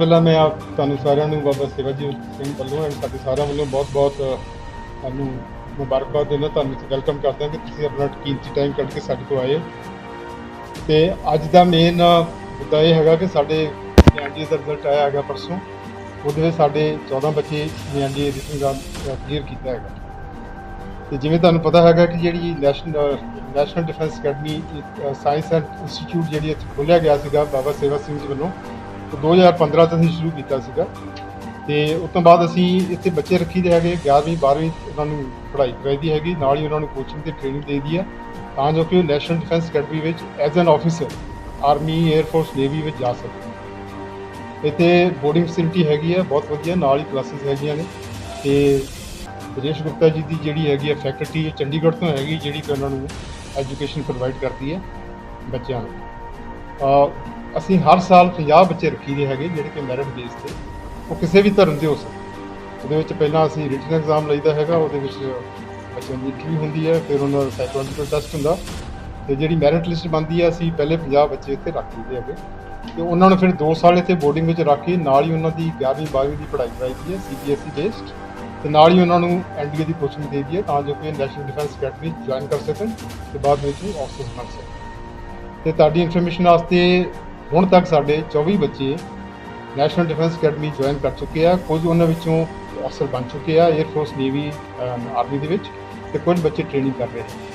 ਪਹਿਲਾਂ ਮੈਂ ਆਪ ਤੁਹਾਨੂੰ ਸਾਰਿਆਂ ਨੂੰ ਬਾਬਾ ਸੇਵਾ ਜੀ ਸਿੰਘ ਵੱਲੋਂ ਐਂਡ ਸਾਡੇ ਸਾਰਿਆਂ ਵੱਲੋਂ ਬਹੁਤ-ਬਹੁਤ ਤੁਹਾਨੂੰ ਮੁਬਾਰਕਬਾਦ ਦਿੰਦਾ, ਤੁਹਾਨੂੰ ਵੈਲਕਮ ਕਰਦਾ ਕਿ ਤੁਸੀਂ ਆਪਣਾ ਕੀਮਤੀ ਟਾਈਮ ਕੱਢ ਕੇ ਸਾਡੇ ਕੋਲ ਆਏ ਹੋ। ਤੇ ਅੱਜ ਦਾ ਮੇਨ ਮੁੱਦਾ ਇਹ ਹੈਗਾ ਕਿ ਸਾਡੇ ਐਨਡੀਏ ਦਾ ਰਿਜ਼ਲਟ ਆਇਆ ਹੈਗਾ ਪਰਸੋਂ ਉਹਦੇ ਵਿੱਚ ਸਾਡੇ 14 ਬੱਚੇ ਨੇ ਐਨਡੀਏ ਰਿਟਨ ਦਾ ਕਲੀਅਰ ਕੀਤਾ ਹੈਗਾ ਤੇ ਜਿਵੇਂ ਤੁਹਾਨੂੰ ਪਤਾ ਹੈਗਾ ਕਿ ਜਿਹੜੀ National National Defence Academy science and institute ਜਿਹੜੀ ਇੱਥੇ ਖੋਲ੍ਹਿਆ ਗਿਆ ਸੀਗਾ ਬਾਬਾ ਸੇਵਾ ਸਿੰਘ ਜੀ ਵੱਲੋਂ 2015 ਤੋਂ ਅਸੀਂ ਸ਼ੁਰੂ ਕੀਤਾ ਸੀਗਾ। ਤੇ ਉਸ ਤੋਂ ਬਾਅਦ ਅਸੀਂ ਇੱਥੇ ਬੱਚੇ ਰੱਖੀ ਦੇ ਹੈਗੇ 11ਵੀਂ 12ਵੀਂ ਉਹਨਾਂ ਨੂੰ ਪੜ੍ਹਾਈ ਕਰਾਈ ਦੀ ਹੈਗੀ, ਨਾਲ ਹੀ ਉਹਨਾਂ ਨੂੰ ਕੋਚਿੰਗ ਤੇ ਟ੍ਰੇਨਿੰਗ ਦੇ ਦੀ ਹੈ ਤਾਂ ਜੋ ਕਿ ਉਹ ਨੈਸ਼ਨਲ ਡਿਫੈਂਸ ਅਕੈਡਮੀ ਵਿੱਚ as an officer army air force navy ਵਿੱਚ ਜਾ ਸਕਣ। ਇੱਥੇ ਬੋਰਡਿੰਗ ਫੈਸਿਲਿਟੀ ਹੈਗੀ ਹੈ ਬਹੁਤ ਵਧੀਆ, ਨਾਲ ਹੀ ਕਲਾਸਿਸ ਹੈਗੀਆਂ ਨੇ। ਤੇ ਦਿਨੇਸ਼ ਗੁਪਤਾ ਜੀ ਦੀ ਜਿਹੜੀ ਹੈਗੀ ਹੈ ਫੈਕਲਟੀ ਚੰਡੀਗੜ੍ਹ ਤੋਂ ਹੈਗੀ, ਜਿਹੜੀ ਕਿ ਉਹਨਾਂ ਨੂੰ ਐਜੂਕੇਸ਼ਨ ਪ੍ਰੋਵਾਈਡ ਕਰਦੀ ਹੈ ਬੱਚਿਆਂ ਨੂੰ। ਅਸੀਂ ਹਰ ਸਾਲ 50 ਬੱਚੇ ਰੱਖੀ ਦੇ ਹੈਗੇ ਜਿਹੜੇ ਕਿ ਮੈਰਿਟ ਬੇਸ ਤੇ, ਉਹ ਕਿਸੇ ਵੀ ਧਰਮ ਦੇ ਹੋ ਸਕਦੇ। ਉਹਦੇ ਵਿੱਚ ਪਹਿਲਾਂ ਅਸੀਂ ਰਿਟਨ ਐਗਜ਼ਾਮ ਲਈਦਾ ਹੈਗਾ, ਉਹਦੇ ਵਿੱਚ ਬੱਚਿਆਂ ਦੀ ਇੰਟਰਵਿਊ ਹੁੰਦੀ ਹੈ, ਫਿਰ ਉਹਨਾਂ ਦਾ ਸਾਈਕੋਲੋਜੀਕਲ ਟੈਸਟ ਹੁੰਦਾ। ਤੇ ਜਿਹੜੀ ਮੈਰਿਟ ਲਿਸਟ ਬਣਦੀ ਹੈ, ਅਸੀਂ ਪਹਿਲੇ 50 ਬੱਚੇ ਇੱਥੇ ਰੱਖ ਲਈਦੇ ਹੈਗੇ। ਤੇ ਉਹਨਾਂ ਨੂੰ ਫਿਰ 2 ਸਾਲ ਇੱਥੇ ਬੋਰਡਿੰਗ ਵਿੱਚ ਰੱਖ ਕੇ ਨਾਲ ਹੀ ਉਹਨਾਂ ਦੀ 11ਵੀਂ 12ਵੀਂ ਦੀ ਪੜ੍ਹਾਈ ਕਰਾਈ ਹੈ ਸੀਬੀਐਸਈ ਬੇਸਡ ਤੇ ਨਾਲ ਹੀ ਉਹਨਾਂ ਨੂੰ ਐਨਡੀਏ ਦੀ ਕੋਚਿੰਗ ਦੇ ਦੀ ਹੈ ਤਾਂ ਜੋ ਕਿ ਨੈਸ਼ਨਲ ਡਿਫੈਂਸ ਅਕੈਡਮੀ ਜੁਆਇਨ ਕਰ ਸਕਣ ਤੇ ਬਾਅਦ ਵਿੱਚ ਆਫਸਰਸ ਬਣ ਸਕਣ। ਤੇ ਤੁਹਾਡੀ ਇਨਫੋਰਮੇਸ਼ਨ ਵਾਸਤੇ ਹੁਣ ਤੱਕ ਸਾਡੇ 24 ਬੱਚੇ ਨੈਸ਼ਨਲ ਡਿਫੈਂਸ ਅਕੈਡਮੀ ਜੁਆਇਨ ਕਰ ਚੁੱਕੇ ਆ। ਕੁਝ ਉਹਨਾਂ ਵਿੱਚੋਂ ਅਫਸਰ ਬਣ ਚੁੱਕੇ ਆ 에ਅਰ ਫੋਰਸ ਨੇਵੀ ਆਰਮੀ ਦੇ ਵਿੱਚ ਤੇ ਕੁਝ ਬੱਚੇ ਟ੍ਰੇਨਿੰਗ ਕਰ ਰਹੇ ਹਨ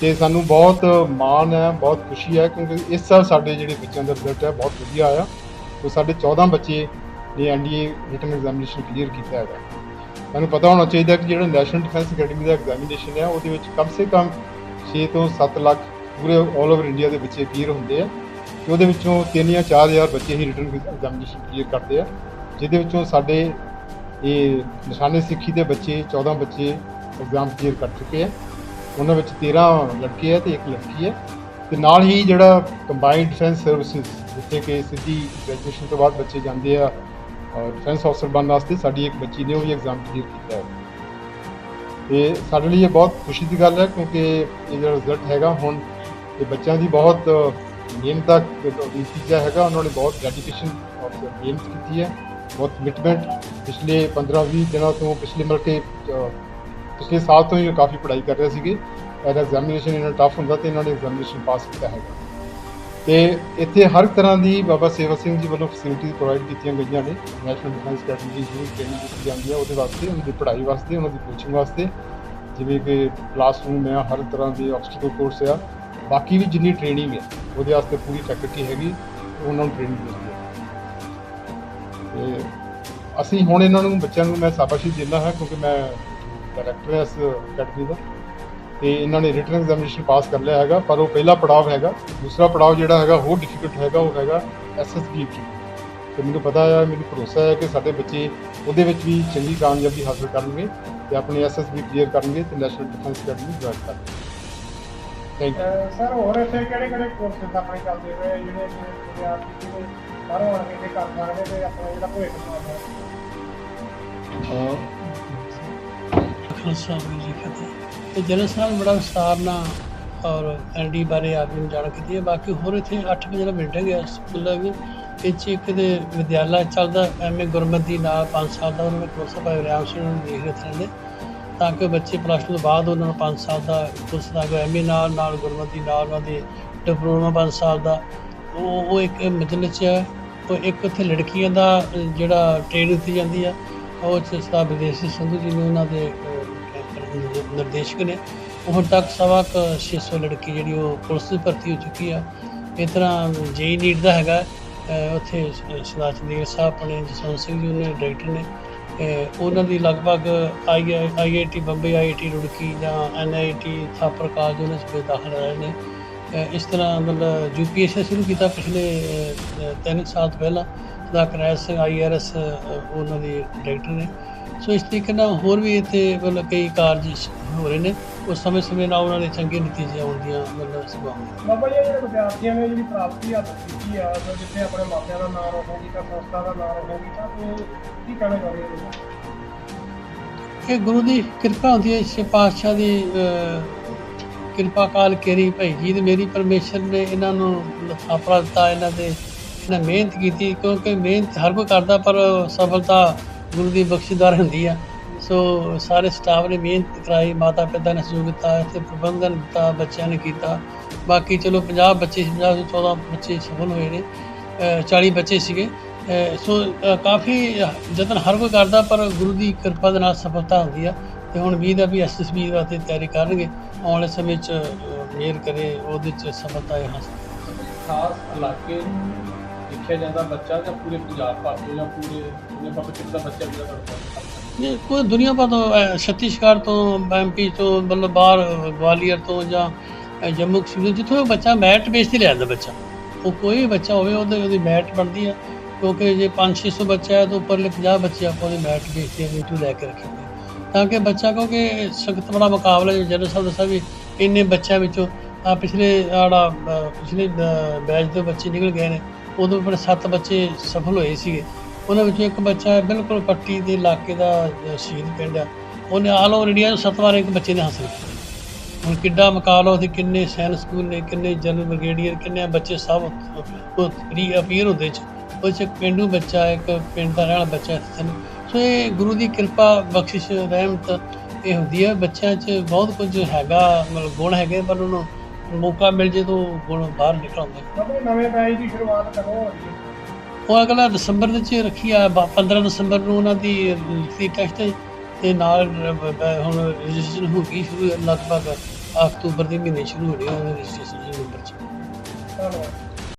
ਤੇ ਸਾਨੂੰ ਬਹੁਤ ਮਾਣ ਹੈ, ਬਹੁਤ ਖੁਸ਼ੀ ਹੈ ਕਿਉਂਕਿ ਇਸ ਸਾਲ ਸਾਡੇ ਜਿਹੜੇ ਬੱਚਿਆਂ ਦਾ ਰਿਜ਼ਲਟ ਹੈ, ਬਹੁਤ ਵਧੀਆ ਆਇਆ। ਤੇ ਸਾਡੇ 14 ਬੱਚੇ ਨੇ ਐਨਡੀਏ ਰਿਟਨ ਐਗਜ਼ਾਮੀਨੇਸ਼ਨ ਕਲੀਅਰ ਕੀਤਾ ਹੈਗਾ। ਤੁਹਾਨੂੰ ਪਤਾ ਹੋਣਾ ਚਾਹੀਦਾ ਕਿ ਜਿਹੜਾ ਨੈਸ਼ਨਲ ਡਿਫੈਂਸ ਅਕੈਡਮੀ ਦਾ ਐਗਜ਼ਾਮੀਨੇਸ਼ਨ ਹੈ, ਉਹਦੇ ਵਿੱਚ ਕਮ ਸੇ ਕਮ 6 ਤੋਂ 7 ਲੱਖ ਪੂਰੇ 올 ਓਵਰ ਇੰਡੀਆ ਦੇ ਬੱਚੇ ਕਲੀਅਰ ਹੁੰਦੇ ਆ। ਤੇ ਉਹਦੇ ਵਿੱਚੋਂ 3 ਜਾਂ 4000 ਬੱਚੇ ਹੀ ਰਿਟਨ ਐਗਜ਼ਾਮੀਨੇਸ਼ਨ ਕਲੀਅਰ ਕਰਦੇ ਆ, ਜਿਹਦੇ ਵਿੱਚੋਂ ਸਾਡੇ ਇਹ ਨਿਸ਼ਾਨੇ ਸਿੱਖੀ ਦੇ ਬੱਚੇ 14 ਬੱਚੇ ਐਗਜ਼ਾਮ ਕਲੀਅਰ ਕਰ ਚੁੱਕੇ ਆ। ਉਹਨਾਂ ਵਿੱਚ 13 ਲੜਕੇ ਆ ਤੇ ਇੱਕ ਲੜਕੀ ਹੈ ਤੇ ਨਾਲ ਹੀ ਜਿਹੜਾ ਕੰਬਾਈਨਡ ਡਿਫੈਂਸ ਸਰਵਿਸਿਜ਼ ਜਿੱਥੇ ਕਿ ਸਿੱਧੀ ਗ੍ਰੈਜੂਏਸ਼ਨ ਤੋਂ ਬਾਅਦ ਬੱਚੇ ਜਾਂਦੇ ਆ ਡਿਫੈਂਸ ਅਫਸਰ ਬਣਨ ਵਾਸਤੇ ਸਾਡੀ ਇੱਕ ਬੱਚੀ ਨੇ ਉਹ ਵੀ ਐਗਜ਼ਾਮ ਕਲੀਅਰ ਕੀਤਾ ਹੈ। ਤੇ ਸਾਡੇ ਲਈ ਇਹ ਬਹੁਤ ਖੁਸ਼ੀ ਦੀ ਗੱਲ ਹੈ ਕਿਉਂਕਿ ਇਹ ਜਿਹੜਾ ਰਿਜ਼ਲਟ ਹੈਗਾ, ਹੁਣ ਇਹ ਬੱਚਿਆਂ ਦੀ ਬਹੁਤ ਮਿਹਨਤ ਦਾ ਨਤੀਜਾ ਹੈਗਾ, ਉਹਨਾਂ ਨੇ ਬਹੁਤ ਡੈਡੀਕੇਸ਼ਨ ਔਰ ਮਿਹਨਤ ਕੀਤੀ ਹੈ, ਬਹੁਤ ਕਮਿਟਮੈਂਟ ਪਿਛਲੇ 15-20 ਦਿਨਾਂ ਤੋਂ ਪਿਛਲੇ ਮਤਲਬ ਕਿ ਪਿਛਲੇ ਸਾਲ ਤੋਂ ਹੀ ਉਹ ਕਾਫੀ ਪੜ੍ਹਾਈ ਕਰ ਰਹੇ ਸੀਗੇ। ਇਹਦਾ ਐਗਜ਼ਾਮੀਨੇਸ਼ਨ ਇਹਨਾਂ ਟਫ ਹੁੰਦਾ ਤੇ ਇਹਨਾਂ ਨੇ ਐਗਜ਼ਾਮੀਨੇਸ਼ਨ ਪਾਸ ਕੀਤਾ ਹੈਗਾ। ਤੇ ਇੱਥੇ ਹਰ ਤਰ੍ਹਾਂ ਦੀ ਬਾਬਾ ਸੇਵਾ ਸਿੰਘ ਜੀ ਵੱਲੋਂ ਫੈਸਿਲਿਟੀਜ਼ ਪ੍ਰੋਵਾਈਡ ਕੀਤੀਆਂ ਗਈਆਂ ਨੇ। ਨੈਸ਼ਨਲ ਡਿਫੈਂਸ ਅਕੈਡਮੀ ਦੀ ਜਿਹੜੀ ਟ੍ਰੇਨਿੰਗ ਦਿੱਤੀ ਜਾਂਦੀ ਹੈ, ਉਹਦੇ ਵਾਸਤੇ, ਉਹਨਾਂ ਦੀ ਪੜ੍ਹਾਈ ਵਾਸਤੇ, ਉਹਨਾਂ ਦੀ ਕੋਚਿੰਗ ਵਾਸਤੇ। ਜਿਵੇਂ ਕਿ ਕਲਾਸਰੂਮ ਹੈ ਹਰ ਤਰ੍ਹਾਂ ਦੇ ਆਬਸਟੀਕਲ ਕੋਰਸ ਆ। ਬਾਕੀ ਵੀ ਜਿੰਨੀ ਟ੍ਰੇਨਿੰਗ ਹੈ ਉਹਦੇ ਵਾਸਤੇ ਪੂਰੀ ਫੈਕਲਟੀ ਹੈਗੀ, ਉਹਨਾਂ ਨੂੰ ਟ੍ਰੇਨਿੰਗ ਦਿੰਦੀ ਹੈ। ਤੇ ਅਸੀਂ ਹੁਣ ਇਹਨਾਂ ਨੂੰ, ਬੱਚਿਆਂ ਨੂੰ ਮੈਂ ਸ਼ਾਬਾਸ਼ੀ ਦਿੰਦਾ ਹਾਂ ਕਿਉਂਕਿ ਮੈਂ ਡਾਇਰੈਕਟਰ ਹਾਂ ਇਸ ਅਕੈਡਮੀ ਦਾ। ਤੇ ਇਹਨਾਂ ਨੇ ਰਿਟਨ ਐਗਜ਼ਾਮੀਨੇਸ਼ਨ ਪਾਸ ਕਰ ਲਿਆ ਹੈਗਾ, ਪਰ ਉਹ ਪਹਿਲਾ ਪੜਾਅ ਹੈਗਾ, ਦੂਸਰਾ ਪੜਾਅ ਜਿਹੜਾ ਹੈਗਾ ਹੋਰ ਡਿਫਿਕਲਟ ਹੈਗਾ, ਉਹ ਹੈਗਾ ਐਸਐਸਬੀ ਤੇ ਮੈਨੂੰ ਪਤਾ ਹੈ ਮੈਨੂੰ ਭਰੋਸਾ ਹੈ ਕਿ ਸਾਡੇ ਬੱਚੇ ਉਹਦੇ ਵਿੱਚ ਵੀ ਚੰਗੀ ਕਾਮਯਾਬੀ ਹਾਸਲ ਕਰਨਗੇ ਤੇ ਆਪਣੇ ਐਸਐਸਬੀ ਕਲੀਅਰ ਕਰਨਗੇ ਤੇ ਨੈਸ਼ਨਲ ਡਿਫੈਂਸ ਅਕੈਡਮੀ ਜੁਆਇਨ ਕਰਨਗੇ। ਥੈਂਕ ਯੂ ਸਰ ਹੋਰ ਇੱਥੇ ਕਿਹੜੇ ਕਿਹੜੇ ਕੋਰਸਿਸ ਆਪਣੇ ਚੱਲਦੇ ਪਏ ਜਿਹੜੇ ਕਿ ਵਿਦਿਆਰਥੀ ਜਿਹੜੇ ਬਾਹਰੋਂ ਆ ਕੇ ਇੱਥੇ ਕਰ ਸਕਦੇ ਤੇ ਆਪਣਾ ਜਿਹੜਾ ਭਵਿੱਖ ਬਣਾਉਂਦਾ ਖਾਲਸਾ ਵਾਹਿਗੁਰੂ ਜੀ ਕੀ ਫਤਿਹ ਤੇ। ਜਨਰਲ ਸਾਹਿਬ ਬੜਾ ਵਿਸਤਾਰ ਨਾਲ ਔਰ ਐਨਡੀ ਬਾਰੇ ਆਦਮੀ ਨੂੰ ਜਾਣ ਕੀਤੀ ਹੈ। ਬਾਕੀ ਹੋਰ ਇੱਥੇ 8 ਵਜੇ ਦਾ ਬਿਲਡਿੰਗ ਹੈ ਸਕੂਲ ਦਾ ਵੀ। ਇਹ 'ਚ ਇੱਕ ਦੇ ਵਿਦਿਆਲਾ ਚੱਲਦਾ ਐਮਏ ਗੁਰਮਤਿ ਨਾਲ 5 ਸਾਲ ਦਾ ਉਹਨਾਂ ਨੇ ਕੋਰਸ ਭਾਈ ਰਿਆਮ ਸਿੰਘ ਨੂੰ ਦੇਖ ਰਹੇ ਰਹਿੰਦੇ ਤਾਂ ਕਿ ਬੱਚੇ ਪਲੱਸ ਟੂ ਤੋਂ ਬਾਅਦ ਉਹਨਾਂ ਨੂੰ 5 ਸਾਲ ਦਾ ਕੋਰਸ ਦਾ ਐਮਏ ਨਾਲ ਨਾਲ ਗੁਰਮਤਿ ਨਾਲ ਉਹਨਾਂ ਦੇ ਡਿਪਲੋਮਾ 5 ਸਾਲ ਦਾ। ਉਹ ਉਹ ਇੱਕ ਮਜਲਿਸ 'ਚ ਹੈ, ਉਹ ਇੱਕ ਉੱਥੇ ਲੜਕੀਆਂ ਦਾ ਜਿਹੜਾ ਟ੍ਰੇਨ ਦਿੱਤੀ ਜਾਂਦੀ ਆ, ਉਹ ਚ ਸਤਾ ਵਿਦੇਸ਼ੀ ਸੰਧੂ ਜੀ ਨੇ ਉਹਨਾਂ ਦੇ ਨਿਰਦੇਸ਼ਕ ਨੇ। ਹੁਣ ਤੱਕ ਸਵਾ ਕੁ 600 ਲੜਕੀ ਜਿਹੜੀ ਉਹ ਪੁਲਿਸ ਦੀ ਭਰਤੀ ਹੋ ਚੁੱਕੀ ਆ। ਇਸ ਤਰ੍ਹਾਂ ਜੇਈ ਨੀਟ ਦਾ ਹੈਗਾ ਉੱਥੇ ਸਰਦਾਰ ਚੰਦੀਗੜ੍ਹ ਸਾਹਿਬ ਆਪਣੇ ਜਸਵੰਤ ਸਿੰਘ ਜੀ, ਉਹਨੇ ਡਾਇਰੈਕਟਰ ਨੇ। ਉਹਨਾਂ ਦੀ ਲਗਭਗ I IIT Bombay IIT Roorkee ਜਾਂ ਐਨਆਈਟੀ ਥਾਪਰ ਕਾਲਜ ਉਹਨਾਂ ਵਿੱਚ ਦਾਖਲ ਰਹੇ ਨੇ। ਇਸ ਤਰ੍ਹਾਂ ਮਤਲਬ ਯੂਪੀਐਸਸੀ ਸ਼ੁਰੂ ਕੀਤਾ ਪਿਛਲੇ ਅਹ, ਤਿੰਨ ਕੁ ਸਾਲ ਪਹਿਲਾਂ। ਦਾ ਕਰੈਸ਼ ਸਿੰਘ ਆਈਆਰਐਸ ਉਹਨਾਂ ਦੇ ਡਾਇਰੈਕਟਰ ਨੇ। ਸੋ ਇਸ ਤਰੀਕੇ ਨਾਲ ਹੋਰ ਵੀ ਇੱਥੇ ਮਤਲਬ ਕਈ ਕਾਰਜ ਹੋ ਰਹੇ ਨੇ। ਉਹ ਸਮੇਂ ਸਮੇਂ ਨਾਲ ਉਹਨਾਂ ਦੇ ਚੰਗੇ ਨਤੀਜੇ ਆਉਣ ਦੀਆਂ ਮਤਲਬ ਸੰਭਾਵਨਾ ਬਾਬਾ ਜੀ ਜਿਹੜੇ ਵਿਦਿਆਰਥੀਆਂ ਨੇ ਜਿਹੜੀ ਪ੍ਰਾਪਤੀ ਹਾਸਲ ਕੀਤੀ ਆ ਤਾਂ ਜਿੱਥੇ ਆਪਣੇ ਮਾਪਿਆਂ ਦਾ ਨਾਮ ਰੋਕੇਗੀ ਤਾਂ ਸੰਸਥਾ ਦਾ ਨਾਮ ਰੋਕੇਗੀ ਤਾਂ ਉਹ ਕੀ ਕਹਿਣਾ ਚਾਹੁੰਦੇ ਹੋ? ਇਹ ਗੁਰੂ ਦੀ ਕਿਰਪਾ ਹੁੰਦੀ ਹੈ ਛੇ ਪਾਤਸ਼ਾਹ ਦੀ ਕਿਰਪਾ ਕਾਲ ਕੇਰੀ ਭਾਈ ਜੀ ਤੇ ਮੇਰੀ ਪਰਮੇਸ਼ਰ ਨੇ ਇਹਨਾਂ ਨੂੰ ਥਾਪੜਾ ਦਿੱਤਾ ਇਹਨਾਂ ਦੇ ਨੇ ਮਿਹਨਤ ਕੀਤੀ ਕਿਉਂਕਿ ਮਿਹਨਤ ਹਰ ਕੋਈ ਕਰਦਾ ਪਰ ਸਫਲਤਾ ਗੁਰੂ ਦੀ ਬਖਸ਼ਿਸ਼ਦਾਰ ਹੁੰਦੀ ਆ। ਸੋ ਸਾਰੇ ਸਟਾਫ ਨੇ ਮਿਹਨਤ ਕਰਾਈ ਮਾਤਾ ਪਿਤਾ ਨੇ ਸਹਿਯੋਗ ਦਿੱਤਾ ਇੱਥੇ ਪ੍ਰਬੰਧਨ ਦਿੱਤਾ ਬੱਚਿਆਂ ਨੇ ਕੀਤਾ। ਬਾਕੀ ਚਲੋ 50 ਬੱਚੇ ਸੀ, 50 ਤੋਂ 14 ਬੱਚੇ ਸਫਲ ਹੋਏ ਨੇ ਅ, 40 ਬੱਚੇ ਸੀਗੇ। ਸੋ ਕਾਫੀ ਯਤਨ ਹਰ ਕੋਈ ਕਰਦਾ ਪਰ ਗੁਰੂ ਦੀ ਕਿਰਪਾ ਦੇ ਨਾਲ ਸਫਲਤਾ ਹੁੰਦੀ ਆ। ਤੇ ਹੁਣ ਵੀ ਦਾ ਵੀ ਐਸਐਸਬੀ ਵਾਸਤੇ ਤਿਆਰੀ ਕਰਨਗੇ। ਆਉਣ ਵਾਲੇ ਸਮੇਂ 'ਚ ਅ, ਕਰੇ ਉਹਦੇ 'ਚ ਸਫਲਤਾ ਇਹ ਹਾਸਲ ਖਾਸ ਇਲਾਕੇ ਦੇਖਿਆ ਜਾਂਦਾ ਬੱਚਾ ਜਾਂ ਪੂਰੇ ਪੰਜਾਬ ਭਰ ਤੋਂ ਜਾਂ ਪੂਰੇ ਦੁਨੀਆ ਭਰ ਤੋਂ ਬੱਚਾ ਜਿਹੜਾ ਤੁਹਾਡਾ ਇਹ ਕੋਈ ਦੁਨੀਆ ਭਰ ਤੋਂ ਅਹ, ਛੱਤੀਸਗੜ੍ਹ ਤੋਂ ਐਮਪੀ ਤੋਂ ਮਤਲਬ ਬਾਹਰ ਅਹ, ਗਵਾਲੀਅਰ ਤੋਂ ਜਾਂ ਅਹ, ਜੰਮੂ ਕਸ਼ਮੀਰ ਜਿੱਥੋਂ ਵੀ ਬੱਚਾ ਮੈਟ ਬੇਸ ਤੇ ਲਿਆਂਦਾ ਬੱਚਾ ਉਹ ਕੋਈ ਵੀ ਬੱਚਾ ਹੋਵੇ ਉਹਦੇ ਉਹਦੀ ਮੈਟ ਬਣਦੀ ਆ ਕਿਉਂਕਿ ਜੇ 5-600 ਬੱਚਾ ਹੈ ਤਾਂ ਉੱਪਰਲੇ 50 ਬੱਚੇ ਆਪਾਂ ਉਹਦੀ ਮੈਟ ਬੇਸ ਤੇ ਨੀਟੂ ਲੈ ਕੇ ਰੱਖਾਂਗੇ ਤਾਂ ਕਿ ਬੱਚਾ ਕਿਉਂਕਿ ਸਖਤ ਬੜਾ ਮੁਕਾਬਲਾ ਹੈ ਜਨਰਲ ਸਾਹਿਬ ਦੱਸਿਆ ਵੀ ਇੰਨੇ ਬੱਚਿਆਂ ਵਿੱਚੋਂ ਆ ਪਿਛਲੇ ਆੜਾ ਪਿਛਲੇ ਬੈਚ ਦੇ ਬੱਚੇ ਨਿਕਲ ਗਏ ਨੇ ਉਦੋਂ ਆਪਣੇ ਸੱਤ ਬੱਚੇ ਸਫਲ ਹੋਏ ਸੀਗੇ। ਉਹਨਾਂ ਵਿੱਚੋਂ ਇੱਕ ਬੱਚਾ ਬਿਲਕੁਲ ਪੱਟੀ ਦੇ ਇਲਾਕੇ ਦਾ ਸ਼ਹੀਦ ਪਿੰਡ ਆ ਉਹਨੇ ਆਲ ਓਵਰ ਇੰਡੀਆ 'ਚ ਸੱਤ ਵਾਰ ਇੱਕ ਬੱਚੇ ਨੇ ਹਾਸਲ ਕੀਤਾ। ਹੁਣ ਕਿੱਡਾ ਮੁਕਾਬਲਾ ਉਹਦੇ, ਕਿੰਨੇ ਸੈਨ ਸਕੂਲ ਨੇ, ਕਿੰਨੇ ਜਨਰਲ ਬ੍ਰਿਗੇਡੀਅਰ, ਕਿੰਨੇ ਬੱਚੇ ਸਭ ਉਹ ਰੀ ਅਪੀਅਰ ਹੁੰਦੇ ਚ। ਉਹ 'ਚ ਇੱਕ ਪਿੰਡੂ ਬੱਚਾ, ਇੱਕ ਪਿੰਡ ਦਾ ਰਹਿਣ ਵਾਲਾ ਬੱਚਾ ਇੱਥੇ ਸੋ ਇਹ ਗੁਰੂ ਦੀ ਕਿਰਪਾ, ਬਖਸ਼ਿਸ਼, ਰਹਿਮਤ ਇਹ ਹੁੰਦੀ ਹੈ। ਬੱਚਿਆਂ 'ਚ ਬਹੁਤ ਕੁਝ ਹੈਗਾ, ਮਤਲਬ ਗੁਣ ਹੈਗੇ, ਪਰ ਉਹਨੂੰ ਮੌਕਾ ਮਿਲ ਜੇ ਤਾਂ ਉਹ ਗੁਣ ਬਾਹਰ ਨਿਕਲ ਆਉਂਦੇ ਨਵੇਂ ਬੈਚ ਦੀ ਸ਼ੁਰੂਆਤ ਕਦੋਂ ਉਹ ਅਗਲਾ ਦਸੰਬਰ ਦੇ ਵਿੱਚ ਰੱਖੀ ਆ, ਬ- 15 ਦਸੰਬਰ ਨੂੰ ਉਹਨਾਂ ਦੀ ਲਿਖਤੀ ਟੈਸਟ ਤੇ ਨਾਲ ਹੁਣ ਰਜਿਸਟ੍ਰੇਸ਼ਨ ਹੋ ਗਈ ਸ਼ੁਰੂ, ਲਗਭਗ ਅਕਤੂਬਰ ਦੇ ਮਹੀਨੇ ਸ਼ੁਰੂ ਹੋਣੀ ਹੈ ਰਜਿਸਟ੍ਰੇਸ਼ਨ ਨਵੰਬਰ ਚ। ਧੰਨਵਾਦ